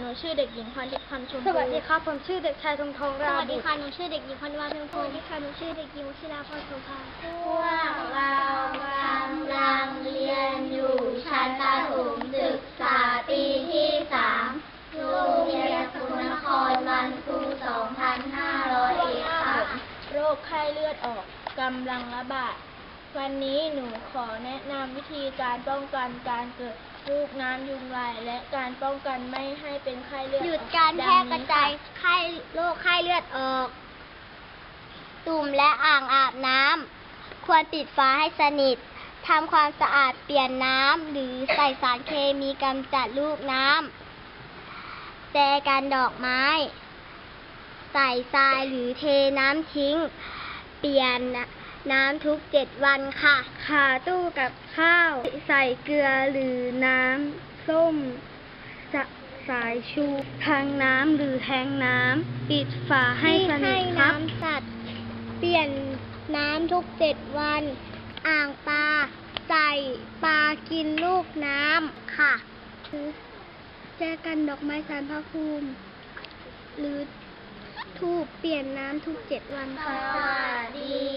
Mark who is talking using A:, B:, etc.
A: หนูชื่อเด็กหญิงพรทิพย์คำชมพู
B: สวัสดีครับผมชื่อเด็กชายธงทอง
C: ส
B: รา
C: วัสดี
B: บุตร
C: ค่ะหนูชื่อเด็กหญิงพรวาเพียงพงศ์สวัสดีค่ะหนูชื่อเด็กหญิงวชิราพรโสภา
A: พวกเรากำลังเรียนอยู่ชั้นประถมศึกษาปีที่สามโรงเรียนสกลนครวันครู2500โรคไข้เลือดออกกำลังระบาด วันนี้หนูขอแนะนำวิธีการป้องกันการเกิดลูกน้ำยุงลาย และการป้องกันไม่ให้เป็นไข้เลือด
C: หยุดการแพร่กระจายไข้โรคไข้เลือดออก ตุ่มและอ่างอาบน้ำควรปิดฝาให้สนิททำความสะอาดเปลี่ยนน้ำหรือใส่สารเคมีกำจัดลูกน้ำแจกันดอกไม้ ใส่ทรายหรือเทน้ำทิ้ง เปลี่ยน น้ำทุกเจ็ดวันค่ะ
B: ขาตู้กับข้าว ใส่เกลือหรือน้ำส้มสะสายชูทางน้ำหรือแทงน้ำปิดฝาให้สนิทครับ
C: ให้น้ำสัตว์เปลี่ยนน้ำทุกเจ็ดวัน อ่างปลาใส่ปลากินลูกน้ำค่ะ
B: แจกันดอกไม้สารพระภูมิ หรือทูบเปลี่ยนน้ำทุกเจ็ดวัน
A: ส
B: ค่ะ
A: วัสดี